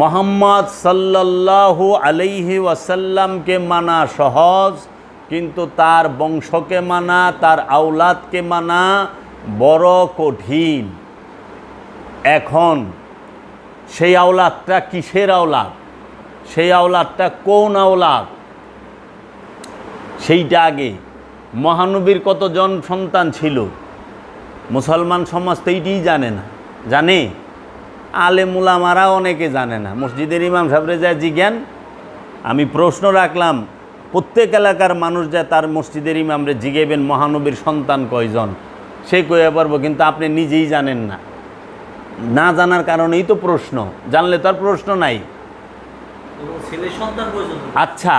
মোহাম্মদ সাল্লাল্লাহু আলাইহি ওয়াসাল্লামকে মানা সহজ, কিন্তু তার বংশকে মানা, তার আওলাদকে মানা বড় কঠিন। এখন সেই আওলাদটা কিসের আওলাদ? সেই আওলাদটা কোন আওলাদ? সেইটা আগে। মহানবীর কতজন সন্তান ছিল? মুসলমান সমাজ তো এইটিই জানে না। জানে? আলে মুলামারা অনেকে জানে না। মসজিদের ইমাম সাহেবরে যায় জিজ্ঞান আমি প্রশ্ন রাখলাম প্রত্যেক এলাকার মানুষ যায় তার মসজিদের ইমামরে জিগেবেন মহানবীর সন্তান কয়জন? সে কয়ে পারব কিন্তু আপনি নিজেই জানেন না। না জানার কারণেই তো প্রশ্ন জানলে তো আর প্রশ্ন নাই। আচ্ছা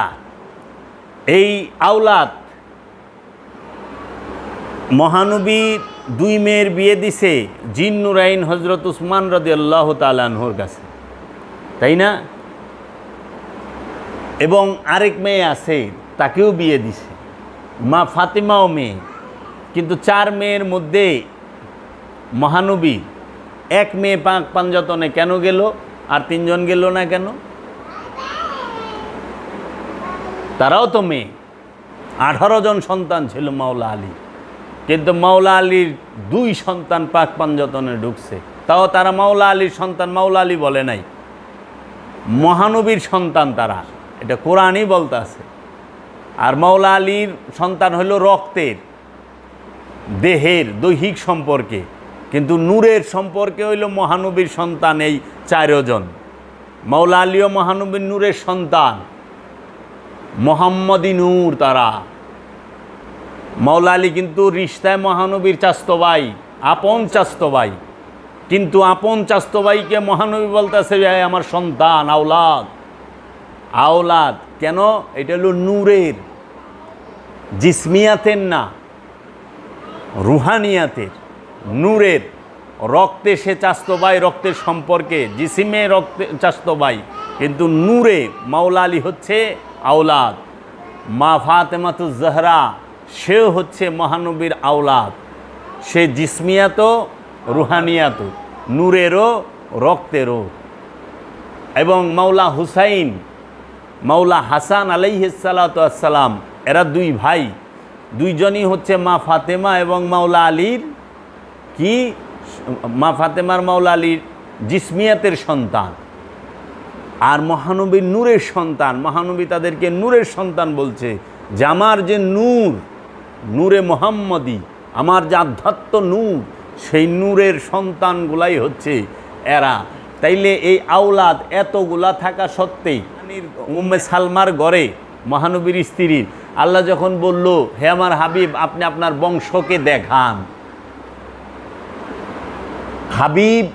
এই আওলাদ মহানবী দুই মেয়ের বিয়ে দিছে জিন নুরাইন হজরত উসমান রদি আল্লাহ তালানহর কাছে। তাই না? এবং আরেক মেয়ে আছে, তাকেও বিয়ে দিছে। মা ফাতিমাও মেয়ে। কিন্তু চার মেয়ের মধ্যে মহানবী এক মেয়ে পাঁক পাঞ্জতনে কেন গেল, আর তিনজন গেল না কেন? তারাও তো মেয়ে। আঠারো জন সন্তান ছিল মাওলা আলী। কিন্তু মাওলা আলীর দুই সন্তান পাক পাঞ্জতনে ঢুকছে। তাও তারা মাওলা আলীর সন্তান মাওলা আলী বলে নাই। মহানবীর সন্তান তারা। এটা কোরআনই বলতে আছে। আর মাওলা আলীর সন্তান হলো রক্তের, দেহের, দৈহিক সম্পর্কে। কিন্তু নূরের সম্পর্কে হইল মহানবীর সন্তান এই চারজন। মাওলা আলীও মহানবীর নূরের সন্তান। মোহাম্মদী নূর তারা। মাওলা আলী কিন্তু রিস্তায় মহানবীর চাস্তবাই, আপন চাস্তবাই। কিন্তু আপন চাস্তবাইকে মহানবী বলতেছে "এ আমার সন্তান, আওলাদ। আওলাদ কেন? এটা হলো নূরের, জিসমিয়াতের না, রুহানিয়াতের। নূরের রক্তে সে চাস্তবাই, রক্তের সম্পর্কে জিসিমে রক্তে চাস্তবাই। কিন্তু নূরে মাওলা আলী হচ্ছে আওলাদ। মা ফাতেমাতু জহরা সেও হচ্ছে মহানবীর আওলাদ। সে জিসমিয়াত রুহানিয়াত নূরেরও, রক্তেরও। এবং মাওলা হুসাইন, মাওলা হাসান আলাইহিসালাতাম এরা দুই ভাই। দুইজনই হচ্ছে মা ফাতেমা এবং মাওলা আলীর কি? মা ফাতেমার মাওলা আলীর জিসমিয়াতের সন্তান। আর মহানবীর নূরের সন্তান। মহানবী তাদেরকে নূরের সন্তান বলছে। জামার যে নূর নূরে মোহাম্মদী, আমার যে আধ্যাত্ম নূর, সেই নূরের সন্তানগুলাই হচ্ছে এরা। তাইলে এই আওলাদ এতগুলা থাকা সত্ত্বেই উম্মে সালমার গড়ে মহানবীর স্ত্রীর, আল্লাহ যখন বলল, হে আমার হাবিব, আপনি আপনার বংশকে দেখান। হাবিব,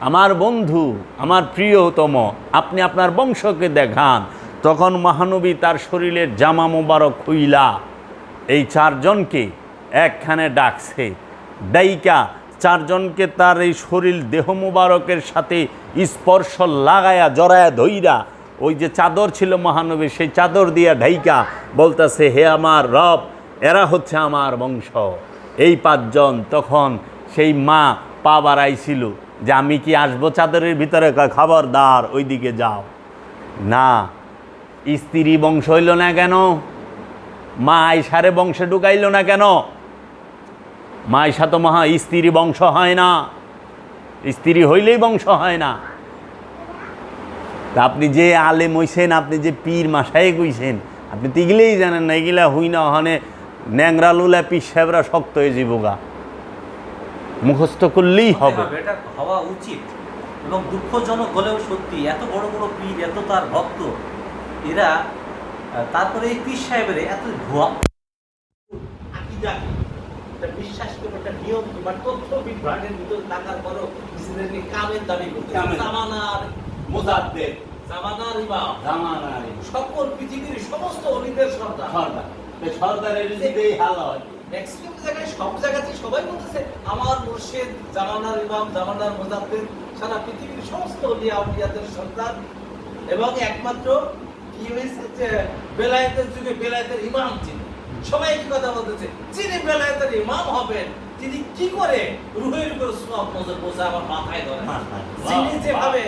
আমার বন্ধু, আমার প্রিয়তম, আপনি আপনার বংশকে দেখান। তখন মহানবী তার শরীরের জামা মোবারক খুইলা এই চারজনকে একখানে ডাকছে। ডাইকা চারজনকে তার এই শরীর দেহ মুবারকের সাথে স্পর্শ লাগায়া জড়ায়া ধইরা ওই যে চাদর ছিল মহানবী সেই চাদর দিয়া ঢাইকা বলতেছে হে আমার রব এরা হচ্ছে আমার বংশ। এই পাঁচজন তখন সেই মা পা বাড়াইছিল যে আমি কি আসব চাদরের ভিতরে? কয়, খবরদার ওইদিকে যাও। না স্ত্রী বংশ হইল না কেন? মা আইসারে বংশে ঢুকাইল না কেন? মা তো মহা স্ত্রী বংশ হয় না। স্ত্রী হইলেই বংশ হয় না। তা আপনি যে আলেম হইছেন আপনি যে পীর মাসায় কইছেন আপনি তো এগুলোই জানেন না এগুলা হই না ওখানে ন্যাংরা লুলা পীর সাহেবরা শক্ত হয়ে যাবগা মুখস্থ করলেই হবে। হওয়া উচিত এবং দুঃখজনক হলেও সত্যি এত বড় বড় পীর এত তার ভক্ত এরা তারপরে এই পীর সাহেবের এত ভুয়া বিশ্বাস করে একটা নিয়ম বা তথ্য বিভ্রাটের ভিতর থাকার পরও নিজেদেরকে কামের দাবি করতে জামানার মোজাদ্দের জামানার ইমাম। জামানার সকল পৃথিবীর সমস্ত অলিদের সর্দার। সর্দার। সর্দারের হাল হয়। ম্যাক্সিমাম জায়গায় সব জায়গাতে সবাই বলতেছে আমার মুর্শিদ জামানার ইমাম জামানার মোজাদ্দের সারা পৃথিবীর সমস্ত অলিয়া উলিয়াদের সর্দার। এবং একমাত্র বেলায়েতের যুগে বেলায়েতের ইমাম যিনি সবাই কি কথা বলতেছে যিনি বেলায়েতের ইমাম হবেন তিনি কি করে রুহের উপর সব নজর আমার মাথায় ধরে? যিনি যেভাবে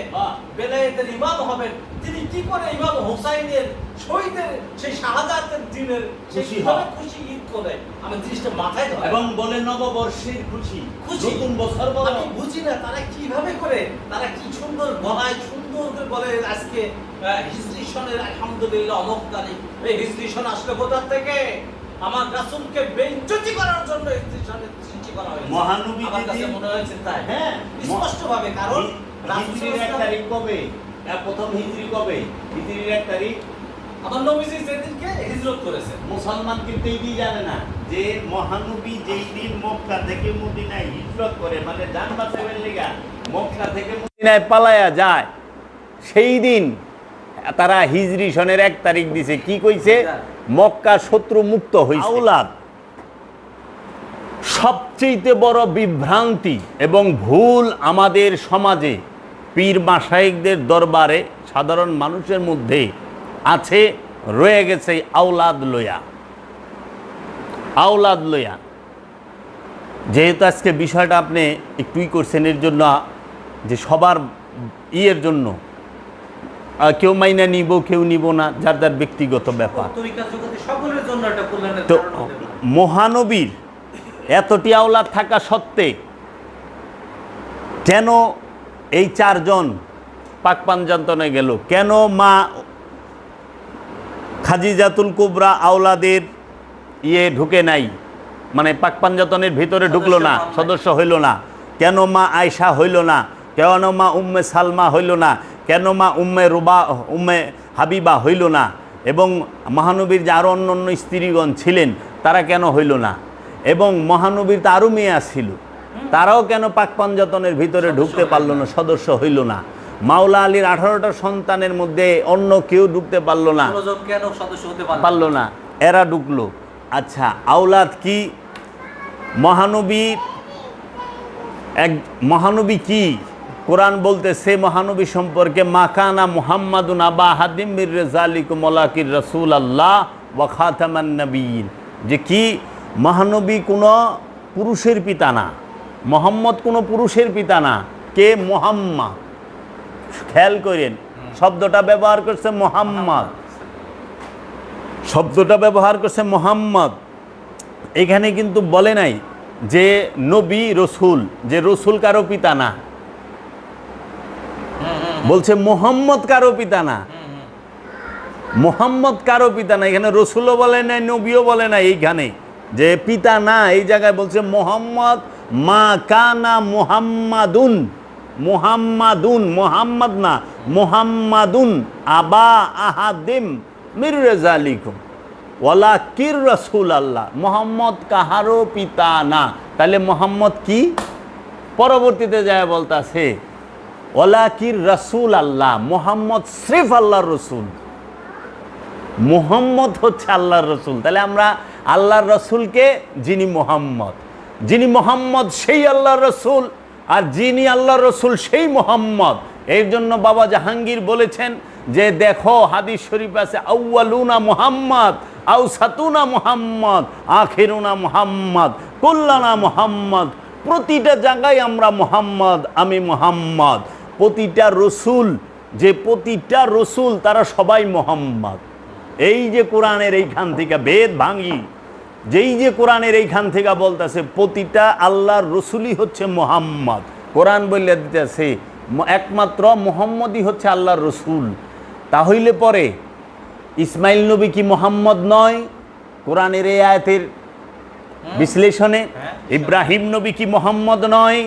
বেলায়েতের ইমাম হবেন তিনি কি করে ইমাম হোসাইনের শহীদের সেই শাহাদাতের দিনের খুশি খুশি ঈদ করে আমি জিনিসটা মাথায় ধরে? এবং বলে নববর্ষের খুশি। খুশি। নতুন বছর বলো। আমি বুঝি না তারা কীভাবে করে তারা কি সুন্দর গলায় সুন্দর করে বলে আজকে হিজরি সনের আলহামদুলিল্লাহ অমুক তারিখ এই হিজরি সন আসলে কোথা থেকে? আমার রাসূলকে বেইজ্জতি করার জন্য হিজরি সনের সৃষ্টি করা হয়েছে। মহানবী আমার কাছে মনে হয়েছে তাই। হ্যাঁ স্পষ্ট কারণ হিজরির এক তারিখ কবে? প্রথম হিজরি কবে? হিজরির এক তারিখ? আমার নবীজি সেদিনকে হিজরত করেছেন। মুসলমান কিন্তু এই জানে না যে মহানবী যেই দিন মক্কা থেকে মদিনায় হিজরত করে মানে জান বাঁচাবেন লেগা মক্কা থেকে মদিনায় পালায়া যায়। সেই দিন তারা হিজরি সনের এক তারিখ দিছে। কি কইছে? মক্কা শত্রু মুক্ত হয়েছে আউলাদ সবচেয়ে বড় বিভ্রান্তি এবং ভুল আমাদের সমাজে পীর মাসাইকদের দরবারে সাধারণ মানুষের মধ্যে আছে রয়ে গেছে আওলাদ লয়া। আওলাদ লয়া। যেহেতু আজকে বিষয়টা আপনি একটুই করছেন এর জন্য যে সবার ইয়ের জন্য কেউ মাইনা নিব কেউ নিব না যার যার ব্যক্তিগত ব্যাপার। তো। মহানবীর এতটি আওলাদ থাকা সত্ত্বে কেন এই চারজন পাক পাঞ্জান্তনে গেল? কেন মা খাজিজাতুল কুবরা আওলাদের ইয়ে ঢুকে নাই? মানে পাক পাঞ্জাতনের ভিতরে ঢুকলো না সদস্য সদস্য হইল না। কেন মা আয়সা হইল না? কেন মা উম্মে সালমা হইল না? কেন মা উম্মে রুবা উম্মে হাবিবা হইল না? এবং মহানবীর যে আরও অন্য অন্য স্ত্রীগণ ছিলেন তারা কেন হইল না? এবং মহানবীর তো আরও মেয়ে আসছিল তারাও কেন পাক পাঞ্জাতনের ভিতরে ঢুকতে পারল না? সদস্য হইল না। মাওলা আলীর আঠারোটা সন্তানের মধ্যে অন্য কেউ ঢুকতে পারল না। কেন সদস্য হতে পারল পারল না। এরা ঢুকলো। আচ্ছা আওলাদ কি? মহানবী এক মহানবী কি? কোরআন বলতে, সে মহানবী সম্পর্কে, মাকানা মুহাম্মাদুন আবা হাদিম মির রেজালিকুম ওলাকির রসুল আল্লাহ ওয়াখাতামান নবীন যে কি? মহানবী কোনো পুরুষের পিতা না। মোহাম্মদ কোনো পুরুষের পিতা না। কে? মোহাম্মদ খেয়াল করেন, শব্দটা ব্যবহার করছে মোহাম্মদ। শব্দটা ব্যবহার করছে মোহাম্মদ। এখানে কিন্তু বলে নাই যে নবী রসুল, যে রসুল কারও পিতা না। বলছে, মোহাম্মদ কারও পিতা না। মোহাম্মদ কারও পিতা না। এখানে রসুলও বলে নাই, নবীও বলে নাই এইখানে। যে পিতা না, এই জায়গায় বলছে, মোহাম্মদ মা কানা মোহাম্মাদুন। মোহাম্মাদুন, মোহাম্মদ না, মোহাম্মাদুন, আবা আহাদিম মির্রেজা লিখুন ওয়ালা কির রসুল আল্লাহ মোহাম্মদ কাহারও পিতা না। তাহলে মোহাম্মদ কি? পরবর্তীতে যায় বলতাছে ওলা কির রসুল আল্লাহ, মোহাম্মদ শ্রেফ আল্লাহর রসুল। মোহাম্মদ হচ্ছে আল্লাহর রসুল। তাহলে আমরা আল্লাহর রসুলকে যিনি মোহাম্মদ যিনি মোহাম্মদ সেই আল্লাহর রসুল আর যিনি আল্লাহর রসুল সেই মোহাম্মদ। এর জন্য বাবা জাহাঙ্গীর বলেছেন যে দেখো, হাদিস শরীফ আছে আউ্বালুনা মোহাম্মদ আউ সাতুনা মোহাম্মদ, আখেরুনা মোহাম্মদ কল্যাণা মোহাম্মদ। প্রতিটা জায়গায় আমরা মোহাম্মদ, আমি মোহাম্মদ। প্রতিটা রসুল যে প্রতিটা রসুল তারা সবাই মোহাম্মদ। এই যে কোরআনের এইখান থেকে বেদ ভাঙি যেই যে কোরআনের এইখান থেকে বলতেছে প্রতিটা আল্লাহর রসুলই হচ্ছে মোহাম্মদ। কোরআন বললে দিতেছে একমাত্র মোহাম্মদই হচ্ছে আল্লাহর রসুল। তাহলে পরে ইসমাইল নবী কি মোহাম্মদ নয়? কোরআনের এই আয়াতের বিশ্লেষণে হ্যাঁ। ইব্রাহিম নবী কি মোহাম্মদ নয়।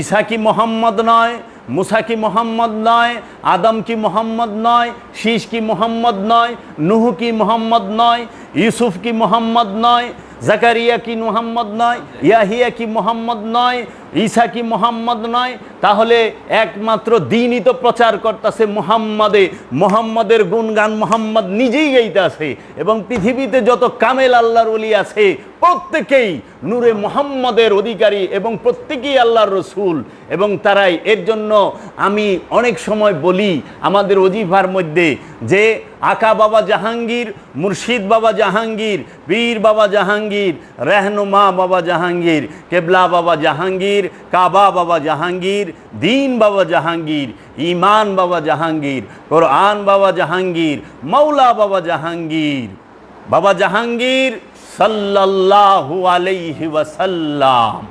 ঈসা কি মোহাম্মদ নয়? মুসা কি মোহাম্মদ নয়, আদম কি মোহাম্মদ নয়, শীষ কি মোহাম্মদ নয়, নুহ কি মোহাম্মদ নয়, ইউসুফ কি মোহাম্মদ নয়, জাকারিয়া কি মোহাম্মদ নয়, ইয়াহিয়া কি মোহাম্মদ নয় ঈসা কি মোহাম্মদ নয়? তাহলে একমাত্র দিনই তো প্রচার করতেছে মোহাম্মদে। মোহাম্মদের গুণগান মোহাম্মদ নিজেই গাইতেছে এবং পৃথিবীতে যত কামেল আল্লাহর ওলি আছে, প্রত্যেকেই নূরে মোহাম্মদের অধিকারী এবং প্রত্যেকেই আল্লাহর রসুল। এবং তারাই এর জন্য আমি অনেক সময় বলি আমাদের অজিফার মধ্যে যে আকা বাবা জাহাঙ্গীর, মুর্শিদ বাবা জাহাঙ্গীর, বীর বাবা জাহাঙ্গীর, রেহনুমা বাবা জাহাঙ্গীর, কেবলা বাবা জাহাঙ্গীর কাবা বাবা জাহাঙ্গীর, দিন বাবা জাহাঙ্গীর ইমান বাবা জাহাঙ্গীর, কোরআন বাবা জাহাঙ্গীর মৌলা বাবা জাহাঙ্গীর। বাবা জাহাঙ্গীর সাল্লাল্লাহু আলাইহি ওয়াসাল্লাম।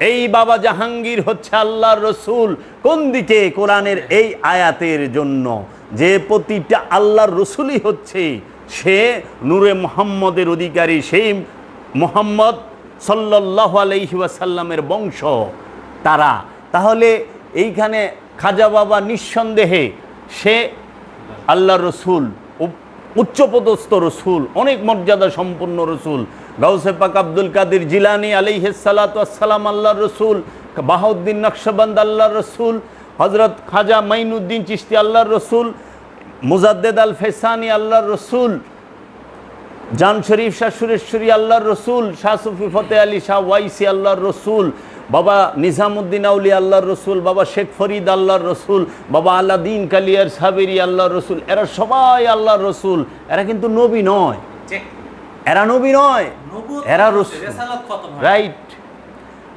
এই বাবা জাহাঙ্গীর হচ্ছে আল্লাহর রসুল। কোন দিকে? কোরআনের এই আয়াতের জন্য। যে প্রতিটা আল্লাহর রসুলই হচ্ছে সে নূরে মোহাম্মদের অধিকারী, সেই মোহাম্মদ সাল্লাহ আলহি ওয়াসাল্লামের বংশ, তারা। তাহলে এইখানে খাজা বাবা নিঃসন্দেহে সে আল্লাহর রসুল উচ্চপদস্থ রসুল, অনেক মর্যাদা সম্পন্ন রসুল। গাউসে পাক আব্দুল কাদের জিলানি আলিহাসালাতাম আল্লাহর রসুল, বাহাউদ্দিন নকশবন্দ আল্লাহ রসুল হজরত খাজা মাইনুদ্দিন চিস্তি আল্লাহর রসুল, মুজাদ্দেদ আল ফেসানি আল্লাহর রসুল জান শরীফ শাহ সুরেশ্বরী আল্লাহর রসুল শাহ সুফি ফতে আলী শাহ ওয়াইসি আল্লাহর রসুল বাবা নিজামুদ্দিন আউলি আল্লাহর রসুল বাবা শেখ ফরিদ আল্লাহর রসুল বাবা আল্লাদিন কালিয়ার সাবেরি আল্লাহর রসুল। এরা সবাই আল্লাহর রসুল। এরা কিন্তু নবী নয়। এরা নবী নয়। এরা রসুল। রাইট।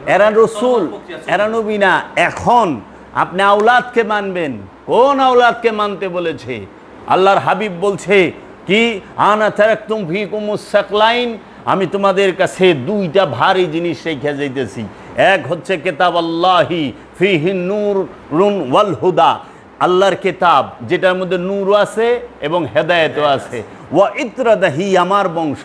এরা রসুল। এরা নবী না। এখন আপনি আওলাদকে মানবেন। কোন আওলাদকে মানতে বলেছে? আল্লাহর হাবিব বলছে কি? আনা তারাকতুম ফিকুম সাকলাইন। আমি তোমাদের কাছে দুইটা ভারী জিনিস রেখে যাইতেছি। এক হচ্ছে কেতাব আল্লাহি ফিহিন নুর রুন ওয়াল হুদা। আল্লাহর কেতাব যেটার মধ্যে নূর আছে এবং হেদায়েতও আছে। ওয়া ইত্রাদাহি আমার বংশ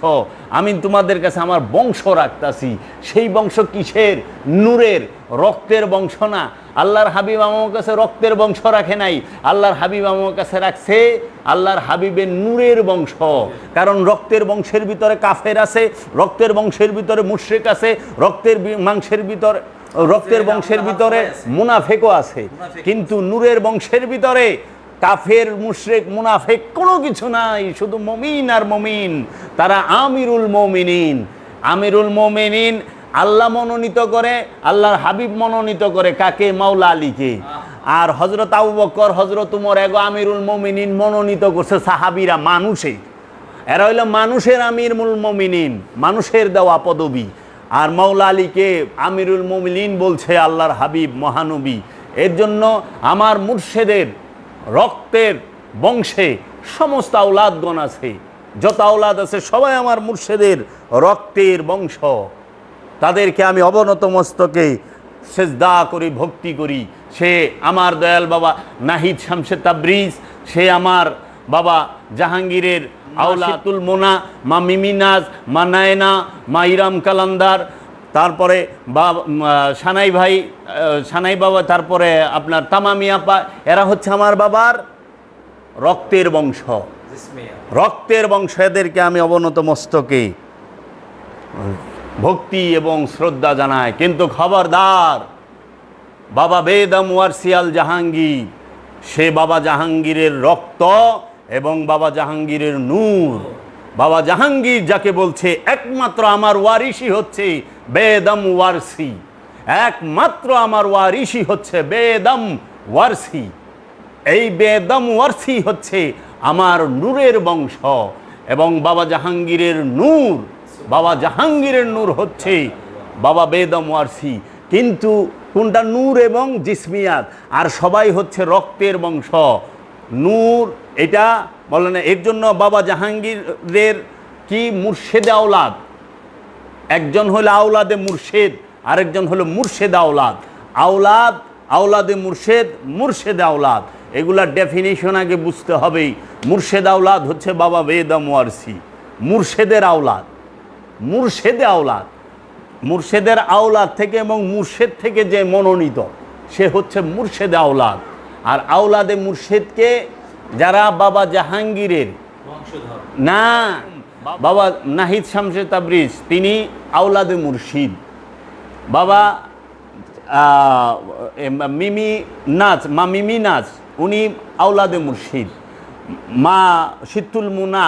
আমি তোমাদের কাছে আমার বংশ রাখতাছি। সেই বংশ কিসের? নূরের রক্তের বংশ না। আল্লাহর হাবিব আমার কাছে রক্তের বংশ রাখে নাই। আল্লাহর হাবিব আমার কাছে রাখছে আল্লাহর হাবিবের নূরের বংশ। কারণ রক্তের বংশের ভিতরে কাফের আছে রক্তের বংশের ভিতরে মুশ্রিক আছে রক্তের মাংসের ভিতরে রক্তের বংশের ভিতরে মুনাফেকও আছে, কিন্তু নূরের বংশের ভিতরে কাফের, মুশরেক, মুনাফেক কোনো কিছু নাই, শুধু মমিন আর মমিন। তারা আমিরুল মমিনিন। আমিরুল মমিনিন আল্লাহ মনোনীত করে, আল্লাহর হাবিব মনোনীত করে কাকে? মাওলা আলীকে। আর হজরত আবু বকর হজরত উমর, এগো আমিরুল মমিনিন মনোনীত করছে সাহাবিরা মানুষে এরা হইল মানুষের আমিরুল মমিনিন, মানুষের দেওয়া পদবী। আর মৌলা আলীকে আমিরুল মমিনিন বলছে আল্লাহর হাবিব মহানবী। এর জন্য আমার মুর্শেদের রক্তের বংশে সমস্ত আওলাদগণ আছে। যত আওলাদ আছে, সবাই আমার মুর্শেদের রক্তের বংশ। তাদেরকে আমি অবনত মস্তকে সেজদা করি, ভক্তি করি। সে আমার দয়াল বাবা নাহিদ শামসে তাবরিজ, সে আমার বাবা জাহাঙ্গীরের আউলাতুল মোনা, মা মিমিনাজ, মা নায়না, মা ইরাম কালান্দার, তারপরে বা সানাই ভাই সানাই বাবা, তারপরে আপনার তামামি আপা, এরা হচ্ছে আমার বাবার রক্তের বংশ। রক্তের বংশ, এদেরকে আমি অবনত মস্তকে ভক্তি এবং শ্রদ্ধা জানায় কিন্তু খবরদার বাবা বেদম ওয়ারসিয়াল জাহাঙ্গীর, সে বাবা জাহাঙ্গীরের রক্ত এবং বাবা জাহাঙ্গীরের নূর। বাবা জাহাঙ্গীর যাকে বলছে, একমাত্র আমার ওয়ারিসি হচ্ছে বেদম ওয়ারসি। একমাত্র আমার ওয়ারিসি হচ্ছে বেদম ওয়ারসি। এই বেদম ওয়ারসি হচ্ছে আমার নূরের বংশ এবং বাবা জাহাঙ্গীরের নূর। বাবা জাহাঙ্গীরের নূর হচ্ছে বাবা বেদম ওয়ারসি। কিন্তু কোনটা নূর এবং জিসমিয়াত? আর সবাই হচ্ছে রক্তের বংশ। নূর এটা বলে না এর জন্য বাবা জাহাঙ্গীরের কি মুর্শেদে আওলাদ? একজন হলো আওলাদে মুর্শেদ, আরেকজন হলো মুর্শেদ আওলাদ। আওলাদ, আওলাদে মুর্শেদ মুর্শেদ আওলাদ। এগুলার ডেফিনেশন আগে বুঝতে হবেই। মুর্শেদ আওলাদ হচ্ছে বাবা বেদম ওয়ারসি মুর্শেদের আওলাদ। মুর্শেদে আওলাদ। মুর্শেদের আওলাদ থেকে এবং মুর্শেদ থেকে যে মনোনীত, সে হচ্ছে মুর্শেদে আওলাদ। আর আওলাদে মুর্শেদকে যারা বাবা জাহাঙ্গীরের না বাবা নাহিদ শামসে তাবরিজ তিনি আওলাদে মুর্শিদ। বাবা মিমি নাচ মা মিমি নাচ উনি আউলাদে মুর্শিদ। মা সিত্তুল মুনা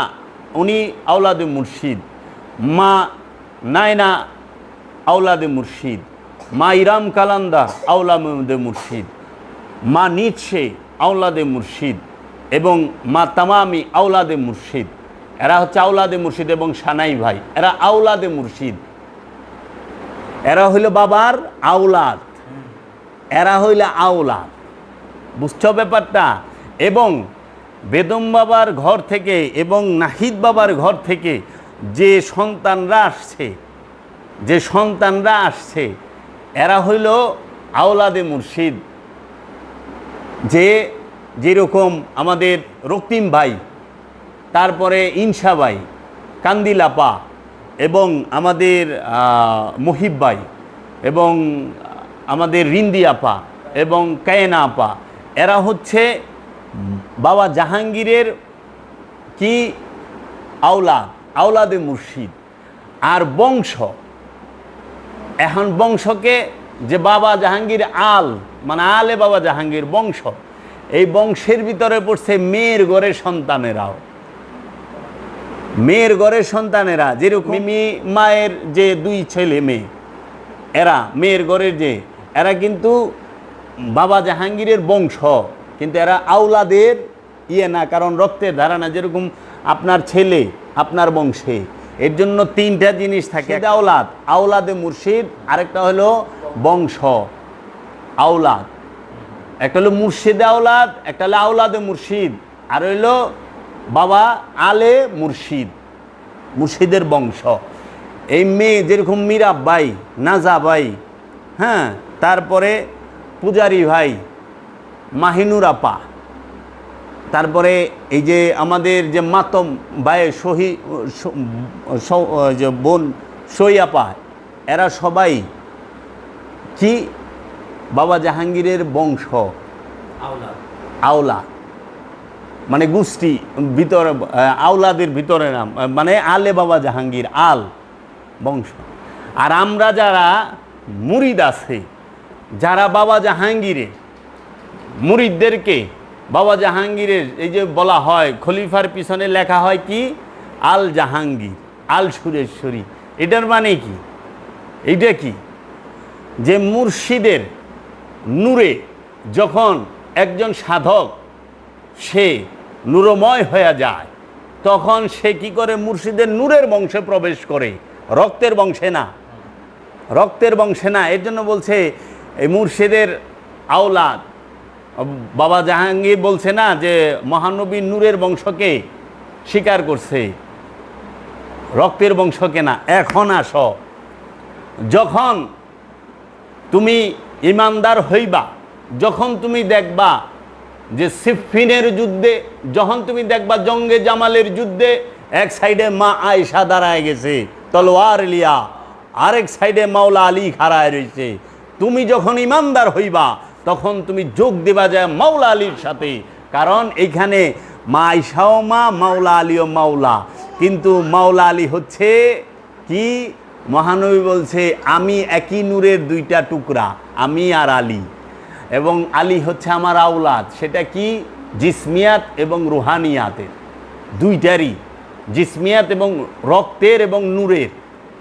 উনি আউলাদে মুর্শিদ। মা নায়না আউলাদে মুর্শিদ। মা ইরাম কালান্দার আউলাদে মুর্শিদ। মা নিচ্ছে আউলাদে মুর্শিদ। এবং মা তামামি আউলাদে মুর্শিদ। এরা হচ্ছে আউলাদে মুর্শিদ এবং সানাই ভাই। এরা আউলাদে মুর্শিদ। এরা হইল বাবার আউলাদ এরা হইল আউলাদ বুঝছ ব্যাপারটা? এবং বেদম বাবার ঘর থেকে এবং নাহিদ বাবার ঘর থেকে যে সন্তানরা আসছে, যে সন্তানরা আসছে, এরা হইল আওলাদে মুর্শিদ। যে যেরকম আমাদের রক্তিম ভাই, তারপরে ইনসা ভাই কান্দিলাপা এবং আমাদের মহিব ভাই এবং আমাদের রিন্দি আপা এবং কায়না আপা, এরা হচ্ছে বাবা জাহাঙ্গীরের কি আওলা আওলাদে মুর্শিদ। আর বংশ, এখন বংশকে যে বাবা জাহাঙ্গীর আল মানে আলে বাবা জাহাঙ্গীর বংশ এই বংশের ভিতরে পড়ছে মেয়ের ঘরের সন্তানেরাও। মেয়ের ঘরের সন্তানেরা যেরকম মায়ের যে দুই ছেলে মেয়ে এরা মেয়ের ঘরের যে এরা কিন্তু বাবা জাহাঙ্গীরের বংশ কিন্তু এরা আউলাদের ইয়ে না কারণ রক্তের ধারা না যেরকম আপনার ছেলে আপনার বংশে এর জন্য তিনটা জিনিস থাকে। আওলাদ আওলাদে মুর্শিদ আরেকটা হলো বংশ আওলাদ। একটা হলো মুর্শিদে আওলাদ, একটা হলো আওলাদে মুর্শিদ, আর হইল বাবা আলে মুর্শিদ, মুর্শিদের বংশ। এই মেয়ে যেরকম মীরা বাই নাজা বাই হ্যাঁ তারপরে পূজারি ভাই, মাহিনুর আপা। তারপরে এই যে আমাদের যে মাতম বায়ে সহি যে বোন সই আপা, এরা সবাই কি বাবা জাহাঙ্গীরের বংশ। আওলা। মানে গোষ্ঠী ভিতরে আওলাদের ভিতরে নাম মানে আলে বাবা জাহাঙ্গীর আল বংশ। আর আমরা যারা মুরিদ আছে যারা বাবা জাহাঙ্গীরের মুরিদদেরকে বাবা জাহাঙ্গীরের এই যে বলা হয় খলিফার পিছনে লেখা হয় কি? আল জাহাঙ্গীর আল সুরেশ্বরী। এটার মানে কি? এইটা কি? যে মুর্শিদের নূরে যখন একজন সাধক, সে নূরময় হয়ে যায়, তখন সে কি করে মুর্শিদের নূরের বংশে প্রবেশ করে? রক্তের বংশে না। রক্তের বংশে না, এর জন্য বলছে এই মুর্শিদের আওলাদ। বাবা জাহাঙ্গীর বলছে না যে, মহানবী নূরের বংশকে স্বীকার করছে। রক্তের বংশকে না, এখন আস। যখন তুমি ইমানদার হইবা, যখন তুমি দেখবা যে সিফিনের যুদ্ধে, যখন তুমি দেখবা জঙ্গে জামালের যুদ্ধে, এক সাইডে মা আয়সা দাঁড়ায় গেছে, তলোয়ার লিয়া, আরেক সাইডে মাওলা আলী খাড়ায় রয়েছে তুমি যখন ইমানদার হইবা, তখন তুমি যোগ দেবা যায় মাওলা আলীর সাথে, কারণ এখানে মা আয়সাও মা, মাওলা আলীও মাওলা। কিন্তু মাওলা আলী হচ্ছে কি? মহানবী বলছে, আমি একই নূরের দুইটা টুকরা, আমি আর আলী। এবং আলী হচ্ছে আমার আওলাদ। সেটা কি? জিসমিয়াত এবং রুহানিয়াতের। দুইটারই। জিসমিয়াত এবং রক্তের এবং নূরের।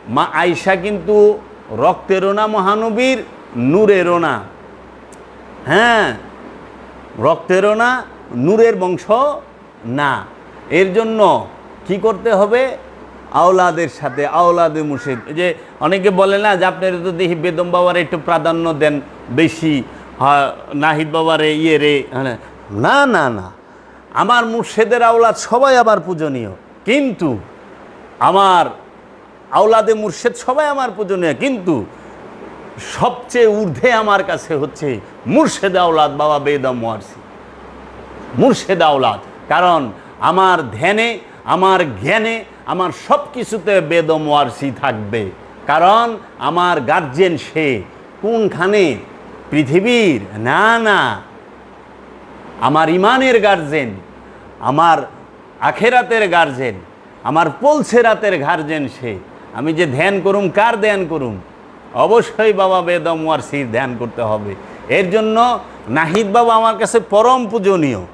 মা আয়সা কিন্তু রক্তেরও না মহানবীর, নূরেরও না। হ্যাঁ রক্তেরও না, নূরের বংশ না। এর জন্য কি করতে হবে? আওলাদের সাথে, আওলাদে মুর্শিদ। যে অনেকে বলে না যে আপনার তো দেখি বেদম বাবার একটু প্রাধান্য দেন বেশি নাহিদ বাবারে ইয়ে রে হ্যাঁ। না। না না আমার মুর্শেদের আওলাদ সবাই আবার পূজনীয়। কিন্তু আমার আওলাদে মুর্শেদ সবাই আমার পূজনীয়। কিন্তু সবচেয়ে ঊর্ধ্বে আমার কাছে হচ্ছে মুর্শেদ আওলাদ বাবা বেদম ওয়ারসি। মুর্শেদ আওলাদ। কারণ আমার ধ্যানে, আমার জ্ঞানে আমার সব কিছুতে বেদম ওয়ারসি থাকবে। কারণ আমার গার্জেন সে। কোনখানে? পৃথিবীর। না না। আমার ইমানের গার্জেন আমার আখেরাতের গার্জেন আমার পলসেরাতের গার্জেন সে। আমি যে ধ্যান করুম, কার ধ্যান করুম? অবশ্যই বাবা বেদম ওয়ারসির ধ্যান করতে হবে। এর জন্য নাহিদ বাবা আমার কাছে পরম পূজনীয়।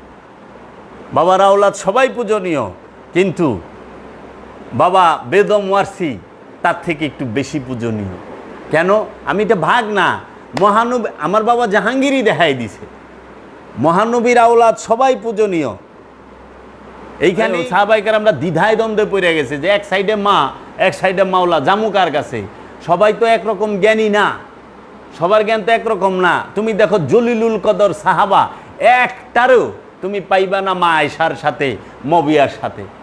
বাবা রাউলাদ সবাই পূজনীয়। কিন্তু বাবা বেদম ওয়ারসি তার থেকে একটু বেশি পূজনীয়। কেন? আমি এটা ভাগ না। মহানবী আমার বাবা জাহাঙ্গীরই দেখাই দিছে। মহানবীর আওলাদ সবাই পূজনীয়। এইখানে সাহাবাইকার আমরা দ্বিধায় দ্বন্দ্বে পড়ে গেছে যে এক সাইডে মা এক সাইডে মাওলা জামুকার কাছে। সবাই তো একরকম জ্ঞানী না। সবার জ্ঞান তো একরকম না। তুমি দেখো জলিলুল কদর সাহাবা একটারও তুমি পাইবা না মা আয়সার সাথে মবিয়ার সাথে।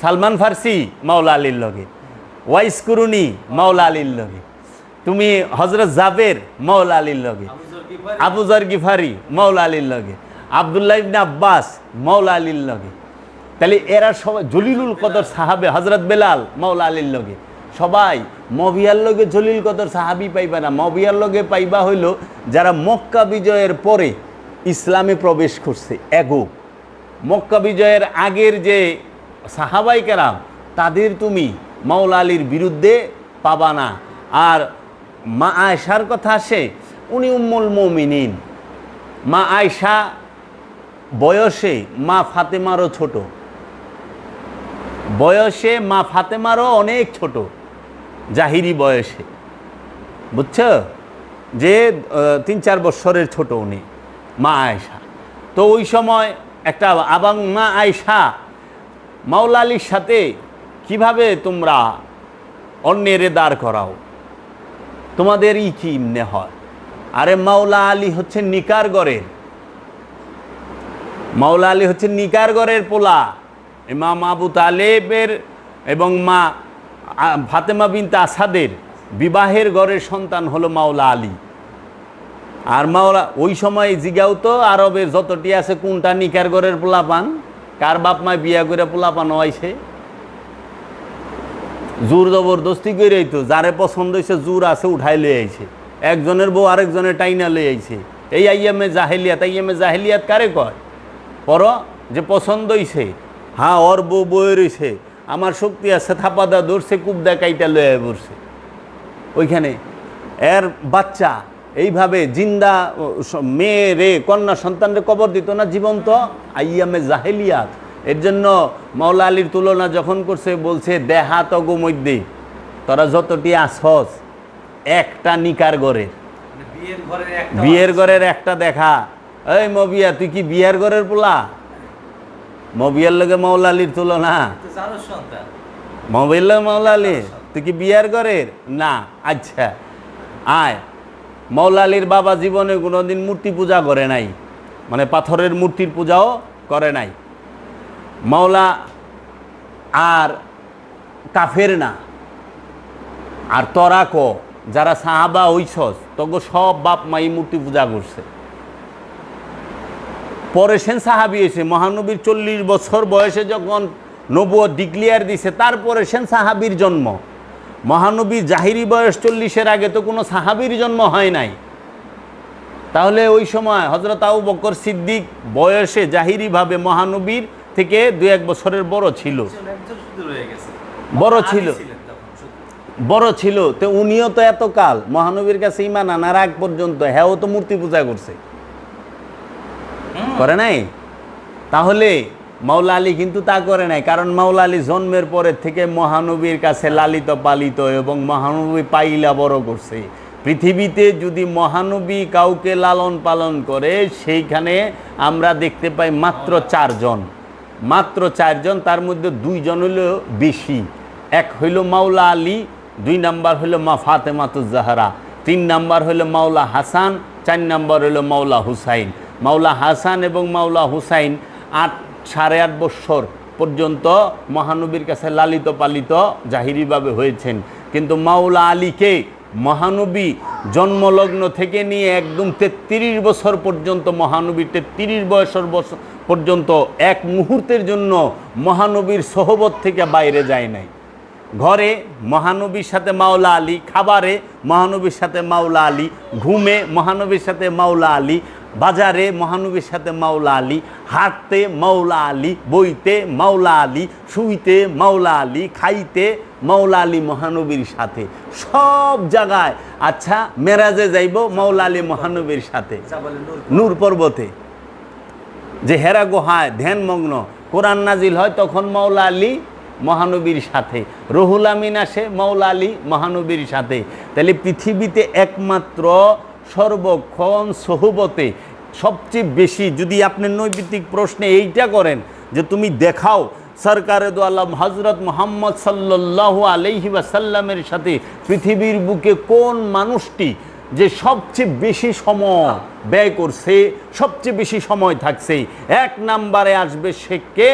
সালমান ফার্সি মাওলা আলীর লগে। ওয়াইস কুরুনি মাওলা আলীর লগে। তুমি হজরত জাবের মাওলা আলীর লগে। আবুজর গিফারি, মৌলা আলীর লগে। আবদুল্লাহ ইবনে আব্বাস মৌলা আলীর লগে। তাহলে এরা সবাই জলিলুল কদর সাহাবে হজরত বেলাল মৌলা আলীর লগে। সবাই মবিয়ার লগে জলিল কদর সাহাবি পাইবা না। মবিয়ার লগে পাইবা হইল যারা মক্কা বিজয়ের পরে ইসলামে প্রবেশ করছে এগো। মক্কা বিজয়ের আগের যে সাহাবাই কেরাম, তাদের তুমি মাওলা আলীর বিরুদ্ধে পাবা না। আর মা আয়সার কথা আসে, উনি উম্মুল মমিনিন। মা আয়সা বয়সে মা ফাতেমারও ছোট। বয়সে মা ফাতেমারও অনেক ছোট, জাহিরি বয়সে। বুঝছ? যে তিন চার বৎসরের ছোট উনি, মা আয়সা তো ওই সময় একটা আবাং মা আয়সা মাওলা আলীর সাথে কীভাবে তোমরা অন্যের দাঁড় করাও? তোমাদের ই কি ইমনে হয়? আরে মাওলা আলী হচ্ছে নিকারগড়ের মাওলা আলী হচ্ছে নিকারগড়ের পোলা। ইমাম আবু তালেবের এবং মা ফাতেমা বিনতে আসাদের বিবাহের গড়ের সন্তান হলো মাওলা আলী। আর মাওলা, ওই সময় জিগাও তো আরবের যতটি আছে কোনটা নিকারগড়ের পোলা পান? কার বাপ মায় বিয়া করে পোলা পান হয়েছে জোর জবরদস্তি করেই তো যারে পছন্দ হয়েছে জোর আছে উঠাই লয়ে আইছে। একজনের বউ আরেকজনের টাইনা লয়ে আইছে। এই আইয়ামে জাহেলিয়াত আইয়ামে জাহেলিয়াত কারে কয়? পর যে পছন্দ হইছে হ্যাঁ ওর বউ বয়ে রইছে আমার শক্তি আছে থাপাদা ধরছে, কুবদা কাইটা লয়ে পড়ছে ওইখানে, এর বাচ্চা এইভাবে জিন্দা মেয়ে রে কন্যা সন্তানরে কবর দিত না জীবন্ত। আইয়ামে জাহেলিয়াত। এর জন্য মাওলা আলীর তুলনা যখন করছে বলছে দেহা তগো মধ্যে তোরা যতটি আসস একটা নিকার গড়ের মানে বিয়ের ঘরের একটা দেখা। এই মবিয়া তুই কি বিয়ের ঘরের পোলা? মবিয়ার লগে মাওলা আলীর তুলনা। জানো সন্তান। মাওলা আলী তুই কি বিয়ার ঘরের? না আচ্ছা। আয়। মাওলা আলীর বাবা জীবনে কোনোদিন মূর্তি পূজা করে নাই। মানে পাথরের মূর্তির পূজাও করে নাই। মাওলা আর কাফের না। আর তোরা ক যারা সাহাবা হইছস তগো সব বাপ মাই মূর্তি পূজা করছে। পরে সেন সাহাবি এসে মহানবীর চল্লিশ বছর বয়সে যখন নবুয় ডিক্লিয়ার দিছে, তারপরে সেন সাহাবির জন্ম। মহানবী জাহিরি বয়স চল্লিশের আগে তো কোনো সাহাবির জন্ম হয় নাই। তাহলে ওই সময় হজরত আবু বকর সিদ্দিক বয়সে জাহিরিভাবে মহানবীর থেকে দু এক বছরের বড় ছিল। বড় ছিল। বড় ছিল। তো উনিও তো এত কাল মহানবীর কাছে ইমান আনার আগ পর্যন্ত হ্যাঁ তো মূর্তি পূজা করছে। করে নাই? তাহলে মাওলা আলী কিন্তু তা করে নাই, কারণ মাওলা আলী জন্মের পরের থেকে মহানবীর কাছে লালিত, পালিত এবং মহানবী পাইলা বড় করছে। পৃথিবীতে যদি মহানবী কাউকে লালন পালন করে, সেইখানে আমরা দেখতে পাই মাত্র চারজন। মাত্র চারজন, তার মধ্যে দুইজন হইল বেশি। এক হইল মাওলা আলী, দুই নাম্বার হইল মা ফাতেমাতুজাহারা তিন নাম্বার হইল মাওলা হাসান, চার নাম্বার হইল মাওলা হুসাইন। মাওলা হাসান এবং মাওলা হুসাইন আট সাড়ে আট বৎসর পর্যন্ত মহানবীর কাছে লালিত পালিত জাহিরিভাবে হয়েছেন। কিন্তু মাওলা আলীকে মহানবী জন্মলগ্ন থেকে নিয়ে একদম তেত্রিশ বছর পর্যন্ত, মহানবীর তেত্রিশ বছর বছর পর্যন্ত এক মুহূর্তের জন্য মহানবীর সহবত থেকে বাইরে যায় নাই। ঘরে মহানবীর সাথে মাওলা আলী, খাবারে মহানবীর সাথে মাওলা আলী, ঘুমে মহানবীর সাথে মাওলা আলী বাজারে মহানবীর সাথে মাওলা আলী হাঁটতে মাওলা আলী বইতে মাওলা আলী শুইতে মাওলা আলী খাইতে মাওলা আলী মহানবীর সাথে। সব জায়গায়। আচ্ছা মেরাজে যাইব মাওলা আলী মহানবীর সাথে। নূর নূর পর্বতে। যে হেরা গুহায় ধ্যানমগ্ন কোরআন নাজিল হয় তখন মাওলা আলী মহানবীর সাথে। রহুল আমিন আসে মাওলা আলী মহানবীর সাথে। তাহলে পৃথিবীতে একমাত্র সর্বক্ষণ সহবতে। সবচেয়ে বেশি যদি আপনি নৈবিত্তিক প্রশ্নে এইটা করেন যে তুমি দেখাও সরকারে দো আলম হজরত মোহাম্মদ সাল্লাহ আলহি সাল্লামের সাথে পৃথিবীর বুকে কোন মানুষটি যে সবচেয়ে বেশি সময় ব্যয় করছে, সবচেয়ে বেশি সময় থাকছে, এক নাম্বারে আসবে সে কে?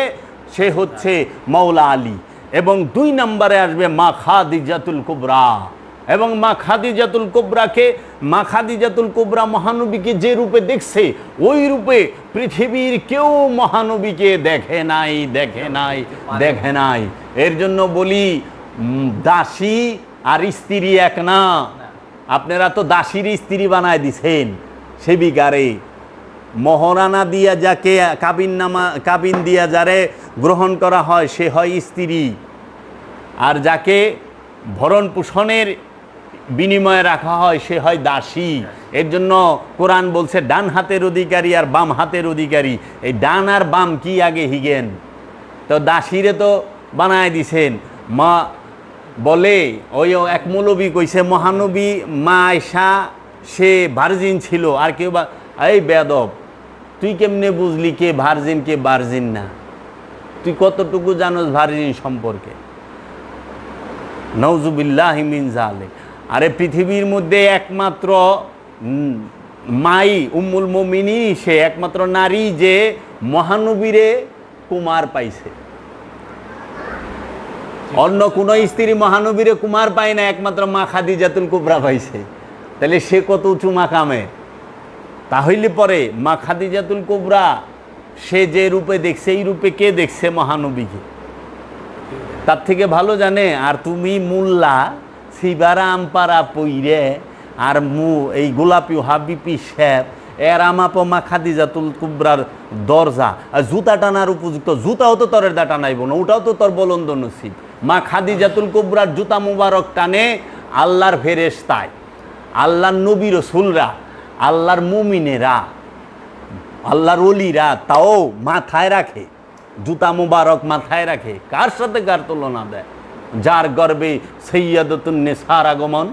সে হচ্ছে মৌলা আলী। এবং দুই নাম্বারে আসবে মা খাদিজাতুল কুবরা। এবং মা খাদিজাতুল কুবরাকে, মা খাদিজাতুল কুবরা মহানবীকে যে রূপে দেখছে, ওই রূপে পৃথিবীর কেউ মহানবীকে দেখে নাই দেখে নাই দেখে নাই। এর জন্য বলি দাসী আর স্ত্রী এক না। আপনারা তো দাসীর স্ত্রী বানায় দিছেন, সেবিকারে। মহরানা দিয়া যাকে কাবিন নামা, কাবিন দিয়া যারে গ্রহণ করা হয়, সে হয় স্ত্রী। আর যাকে ভরণ পোষণের বিনিময়ে রাখা হয়, সে হয় দাসী। এর জন্য কোরআন বলছে, ডান হাতের অধিকারী আর বাম হাতের অধিকারী। এই ডান আর বাম কি আগে হিগেন? তো দাসীরে তো বানায় দিছেন। মা বলে, ওই এক মৌলবী কইছে, মহানবী মা আয়সা সে ভার্জিন ছিল, আর কেউ বা এই বেদব তুই কেমনে বুঝলি কে ভার্জিন কে ভার্জিন না? তুই কতটুকু জানোস ভার্জিন সম্পর্কে? নওজুবিল্লাহ মিন জালে আরে পৃথিবীর মধ্যে একমাত্র মাই উম্মুল মমিনী সে একমাত্র নারী যে মহানবীরে কুমার পাইছে। অন্য কোনো স্ত্রী মহানবীরে কুমার পায় না একমাত্র মা খাদিজাতুল কুবরা পাইছে। তাহলে সে কত উঁচু মাকামে? তাহলে পরে মা খাদিজাতুল কুবরা সে যে রূপে দেখছে এই রূপে কে দেখছে মহানবীকে? তার থেকে ভালো জানে আর তুমি মুল্লা সিবারা আমপারা পইরে আর মু এই গোলাপি হাবিপি শ্যাপ এর আমাপ মা খাদিজাতুল কুবরার দরজা। আর জুতা টানার উপযুক্ত, জুতাও তো তরের দা টানাইব না, ওটাও তো তোর বলন্দ নসিব। মা খাদিজাতুল কুবরার জুতা মুবারক টানে, আল্লাহর ফেরেশতায়। আল্লাহর নবী রসুলরা, আল্লাহর মুমিনেরা, আল্লাহর অলিরা তাও মাথায় রাখে, জুতা মুবারক মাথায় রাখে। কার সাথে কার তুলনা দেয়? যার গর্বে সৈয়দতুন নেসার আগমন।